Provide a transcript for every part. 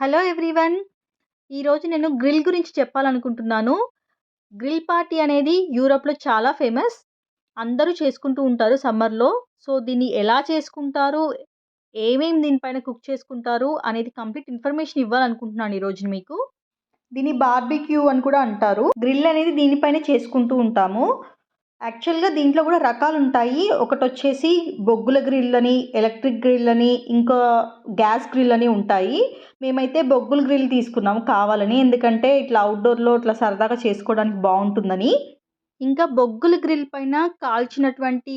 Hello everyone. ఈరోజు నేను grill గురించి చెప్పాలనుకుంటున్నాను. గ్రిల్ పార్టీ అనేది యూరోప్లో చాలా ఫేమస్. అందరూ చేసుకుంటూ ఉంటారు సమ్మర్లో. సో దీన్ని ఎలా చేసుకుంటారు? ఏమేమి దీనిపైన కుక్ చేసుకుంటారు? అనేది కంప్లీట్ ఇన్ఫర్మేషన్ ఇవ్వాలనుకుంటున్నాను ఈరోజు మీకు. దీన్ని బార్బిక్యూ అని కూడా అంటారు. గ్రిల్ అనేది దీనిపైన చేసుకుంటూ ఉంటాము. యాక్చువల్గా దీంట్లో కూడా రకాలు ఉంటాయి ఒకటి వచ్చేసి బొగ్గుల గ్రిల్ అని ఎలక్ట్రిక్ గ్రిల్ అని ఇంకా గ్యాస్ గ్రిల్ అని ఉంటాయి. మేమైతే బొగ్గుల గ్రిల్ తీసుకున్నాము కావాలని. ఎందుకంటే ఇట్లా అవుట్డోర్లో ఇట్లా సరదాగా చేసుకోవడానికి బాగుంటుందని. ఇంకా బొగ్గుల గ్రిల్ పైన కాల్చినటువంటి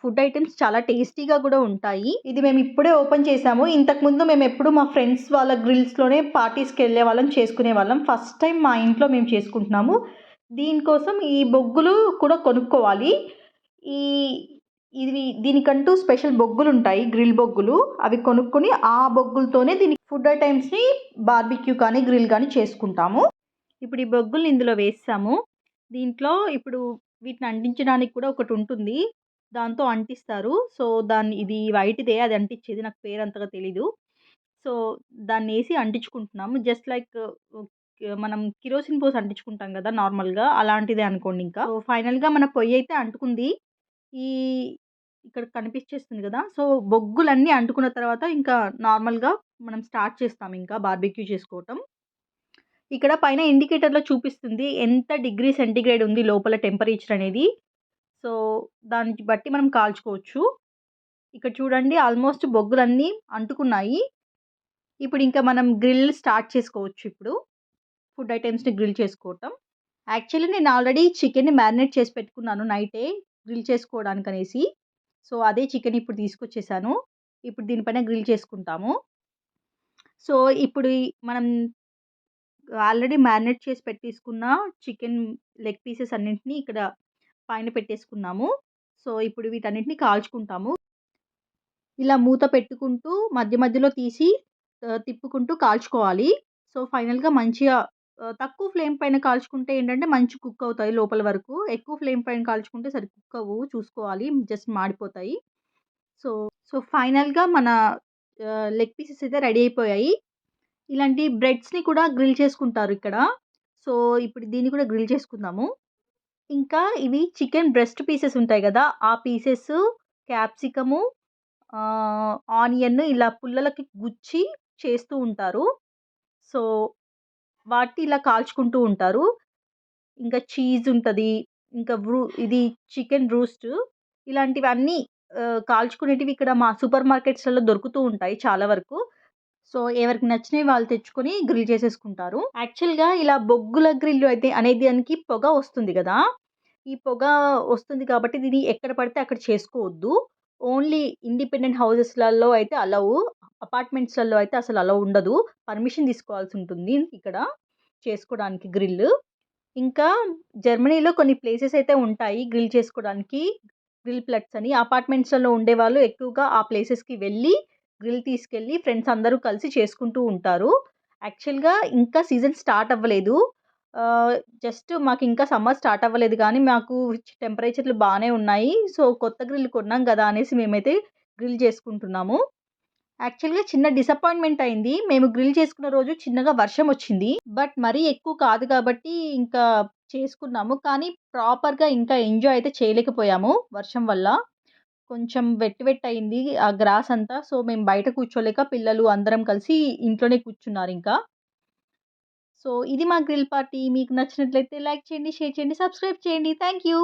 ఫుడ్ ఐటమ్స్ చాలా టేస్టీగా కూడా ఉంటాయి. ఇది మేము ఇప్పుడే ఓపెన్ చేసాము. ఇంతకుముందు మేము ఎప్పుడు మా ఫ్రెండ్స్ వాళ్ళ గ్రిల్స్లోనే పార్టీస్కి వెళ్ళే వాళ్ళం చేసుకునే వాళ్ళం. ఫస్ట్ టైం మా ఇంట్లో మేము చేసుకుంటున్నాము. దీనికోసం ఈ బొగ్గులు కూడా కొనుక్కోవాలి. ఈ ఇది దీనికంటూ స్పెషల్ బొగ్గులు ఉంటాయి గ్రిల్ బొగ్గులు. అవి కొనుక్కొని ఆ బొగ్గులతోనే దీని ఫుడ్ ఐటమ్స్ని బార్బిక్యూ కానీ గ్రిల్ కానీ చేసుకుంటాము. ఇప్పుడు ఈ బొగ్గులు ఇందులో వేస్తాము. దీంట్లో ఇప్పుడు వీటిని అంటించడానికి కూడా ఒకటి ఉంటుంది. దాంతో అంటిస్తారు. సో దాన్ని ఇది వైట్దే అది అంటించేది నాకు పేరు అంతగా తెలీదు. సో దాన్ని వేసి అంటించుకుంటున్నాము. జస్ట్ లైక్ మనం కిరోసిన్ పోసి అంటించుకుంటాం కదా నార్మల్గా అలాంటిదే అనుకోండి ఇంకా. సో ఫైనల్గా మన పొయ్యి అయితే అంటుకుంది. ఈ ఇక్కడ కనిపించేస్తుంది కదా సో బొగ్గులన్నీ అంటుకున్న తర్వాత ఇంకా నార్మల్గా మనం స్టార్ట్ చేస్తాం ఇంకా బార్బెక్యూ చేసుకోవటం. ఇక్కడ పైన ఇండికేటర్లో చూపిస్తుంది ఎంత డిగ్రీ సెంటిగ్రేడ్ ఉంది లోపల టెంపరేచర్ అనేది. సో దాన్ని బట్టి మనం కాల్చుకోవచ్చు. ఇక్కడ చూడండి ఆల్మోస్ట్ బొగ్గులన్నీ అంటుకున్నాయి. ఇప్పుడు ఇంకా మనం గ్రిల్ స్టార్ట్ చేసుకోవచ్చు ఇప్పుడు. ఫుడ్ ఐటమ్స్ని గ్రిల్ చేసుకోవటం. యాక్చువల్లీ నేను ఆల్రెడీ చికెన్ని మ్యారినేట్ చేసి పెట్టుకున్నాను నైటే గ్రిల్ చేసుకోవడానికి అనేసి సో అదే చికెన్ ఇప్పుడు తీసుకొచ్చేసాను. ఇప్పుడు దీనిపైన గ్రిల్ చేసుకుంటాము. సో ఇప్పుడు మనం ఆల్రెడీ మ్యారినేట్ చేసి పెట్టేసుకున్న చికెన్ లెగ్ పీసెస్ అన్నింటినీ ఇక్కడ పైన పెట్టేసుకున్నాము. సో ఇప్పుడు వీటన్నిటిని కాల్చుకుంటాము. ఇలా మూత పెట్టుకుంటూ మధ్య మధ్యలో తీసి తిప్పుకుంటూ కాల్చుకోవాలి. సో ఫైనల్గా మంచిగా తక్కువ ఫ్లేమ్ పైన కాల్చుకుంటే ఏంటంటే మంచి కుక్ అవుతాయి లోపల వరకు. ఎక్కువ ఫ్లేమ్ పైన కాల్చుకుంటే సరి కుక్ అవ్వు చూసుకోవాలి జస్ట్ మాడిపోతాయి. సో సో ఫైనల్గా మన లెగ్ పీసెస్ అయితే రెడీ అయిపోయాయి. ఇలాంటి బ్రెడ్స్ని కూడా గ్రిల్ చేసుకుంటారు ఇక్కడ. సో ఇప్పుడు దీన్ని కూడా గ్రిల్ చేసుకుందాము. ఇంకా ఇవి చికెన్ బ్రెస్ట్ పీసెస్ ఉంటాయి కదా ఆ పీసెస్ క్యాప్సికము ఆనియన్ ఇలా పుల్లలకి గుచ్చి చేస్తూ ఉంటారు. సో వాటిని ఇలా కాల్చుకుంటూ ఉంటారు. ఇంకా చీజ్ ఉంటుంది. ఇంకా బ్రూ ఇది చికెన్ రూస్ట్ ఇలాంటివన్నీ కాల్చుకునేటివి ఇక్కడ మా సూపర్ మార్కెట్స్లలో దొరుకుతూ ఉంటాయి చాలా వరకు. సో ఎవరికి నచ్చినవి వాళ్ళు తెచ్చుకొని గ్రిల్ చేసేసుకుంటారు. యాక్చువల్గా ఇలా బొగ్గుల గ్రిల్ అయితే అనేది దానికి పొగ వస్తుంది కదా! ఈ పొగ వస్తుంది కాబట్టి దీన్ని ఎక్కడ పడితే అక్కడ చేసుకోవద్దు. ఓన్లీ ఇండిపెండెంట్ హౌసెస్లలో అయితే అలవు అపార్ట్మెంట్స్లలో అయితే అసలు అలా ఉండదు. పర్మిషన్ తీసుకోవాల్సి ఉంటుంది ఇక్కడ చేసుకోవడానికి గ్రిల్. ఇంకా జర్మనీలో కొన్ని ప్లేసెస్ అయితే ఉంటాయి గ్రిల్ చేసుకోవడానికి గ్రిల్ ప్లట్స్ అని అపార్ట్మెంట్స్లలో ఉండేవాళ్ళు ఎక్కువగా ఆ ప్లేసెస్కి వెళ్ళి గ్రిల్ తీసుకెళ్ళి ఫ్రెండ్స్ అందరూ కలిసి చేసుకుంటూ ఉంటారు. యాక్చువల్గా ఇంకా సీజన్ స్టార్ట్ అవ్వలేదు. జస్ట్ మాకు ఇంకా సమ్మర్ స్టార్ట్ అవ్వలేదు కానీ మాకు టెంపరేచర్లు బాగానే ఉన్నాయి. సో కొత్త గ్రిల్ కొన్నాం కదా అనేసి మేమైతే గ్రిల్ చేసుకుంటున్నాము. యాక్చువల్గా చిన్న డిసప్పాయింట్మెంట్ అయింది. మేము గ్రిల్ చేసుకున్న రోజు చిన్నగా వర్షం వచ్చింది. బట్ మరీ ఎక్కువ కాదు కాబట్టి ఇంకా చేసుకున్నాము. కానీ ప్రాపర్గా ఇంకా ఎంజాయ్ అయితే చేయలేకపోయాము వర్షం వల్ల. కొంచెం వెట్ వెట్ అయింది ఆ గ్రాస్ అంతా. సో మేము బయట కూర్చోలేక పిల్లలు అందరం కలిసి ఇంట్లోనే కూర్చున్నారు ఇంకా. సో ఇది మా గ్రిల్ పార్టీ మీకు నచ్చినట్లయితే లైక్ చేయండి షేర్ చేయండి సబ్స్క్రైబ్ చేయండి. Thank you